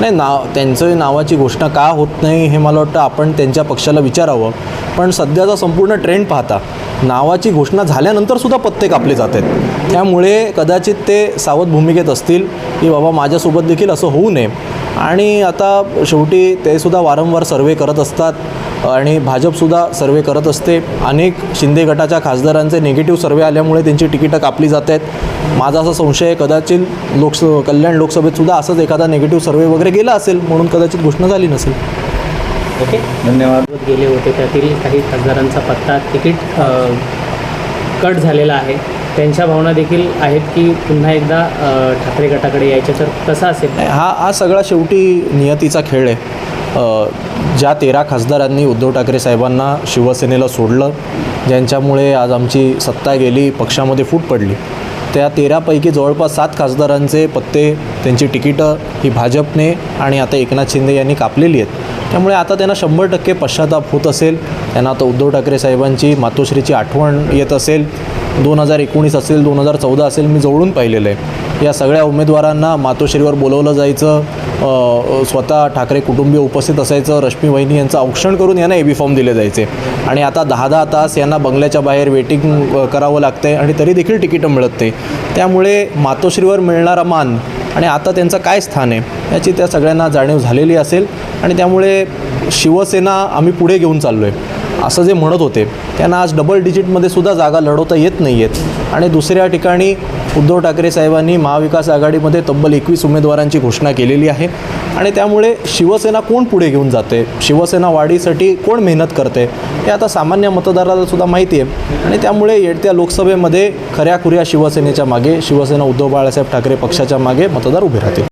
नाही नाव त्यांचं नावाची घोषणा का होत नाही हे मला वाटतं आपण त्यांच्या पक्षाला विचारावं. पण सध्याचा संपूर्ण ट्रेंड पाहता नावाची घोषणा झाल्यानंतरसुद्धा पत्ते कापले जात आहेत. त्यामुळे कदाचित ते सावध भूमिकेत असतील की बाबा माझ्यासोबत देखील असं होऊ नये. आणि आता शेवटी ते सुद्धा वारंवार सर्वे करत असतात. आणि भाजपसुद्धा सर्वे करत असते. अनेक शिंदे गटाच्या खासदारांचे निगेटिव्ह सर्वे आल्यामुळे त्यांची तिकीटं कापली जात आहेत. माझा असा संशय आहे कदाचित लोकस कल्याण लोकसभेत सुद्धा असंच एखादा निगेटिव्ह सर्वे वगैरे गेला असेल म्हणून कदाचित घोषणा झाली नसेल. ओके. धन्यवाद. गेले होते त्यातील काही खासदारांचा पत्ता तिकीट कट झालेला आहे. त्यांच्या भावना देखील आहेत की पुन्हा एकदा ठाकरे गटाकडे यायचे. तर कसं असेल. हा हा सगळा शेवटी नियतीचा खेळ आहे. ज्या तेरा खासदारांनी उद्धव ठाकरे साहेबांना शिवसेनेला सोडलं ज्यांच्यामुळे आज आमची सत्ता गेली पक्षामध्ये फूट पडली त्या तेरापैकी जवळपास सात खासदारांचे पत्ते त्यांची तिकीटं ही भाजपने आणि आता एकनाथ शिंदे यांनी कापलेली आहेत. त्यामुळे आता त्यांना शंभर टक्के पश्चाताप होत असेल त्यांना आता उद्धव ठाकरे साहेबांची मातोश्रीची आठवण येत असेल दोन हजार एकोणीस असेल दोन हजार चौदा असेल मी जवळून पाहिलेलं आहे. या सगळ्या उमेदवारांना मातोश्रीवर बोलवलं जायचं स्वतः ठाकरे कुटुंबीय उपस्थित असायचं. रश्मी वहिनी यांचं औक्षण करून यांना ए बी फॉर्म दिले जायचे. आणि आता दहा दहा तास यांना बंगल्याच्या बाहेर वेटिंग करावं करावं लागतंय आणि तरी देखील तिकीटं मिळत ते त्यामुळे मातोश्रीवर मिळणारा मान आणि आता त्यांचं काय स्थान आहे याची त्या सगळ्यांना जाणीव झालेली असेल. आणि त्यामुळे शिवसेना आम्ही पुढे घेऊन चाललो आहे असं जे म्हणत होते त्यांना आज डबल डिजिटमध्ये सुद्धा जागा लढवता येत नाही आहेत आणि दुसऱ्या ठिकाणी उद्धव ठाकरे साहेबांनी महाविकास आघाडीमध्ये तब्बल एकवीस उमेदवारांची घोषणा केलेली आहे. आणि त्यामुळे शिवसेना कोण पुढे घेऊन जाते? शिवसेना वाढीसाठी कोण मेहनत करते? हे आता सामान्य मतदाराला सुद्धा माहिती आहे. आणि त्यामुळे येत्या लोकसभेमध्ये खऱ्याखुऱ्या शिवसेनेच्या मागे शिवसेना उद्धव बाळासाहेब ठाकरे पक्षाच्या मागे मतदार उभे राहतील.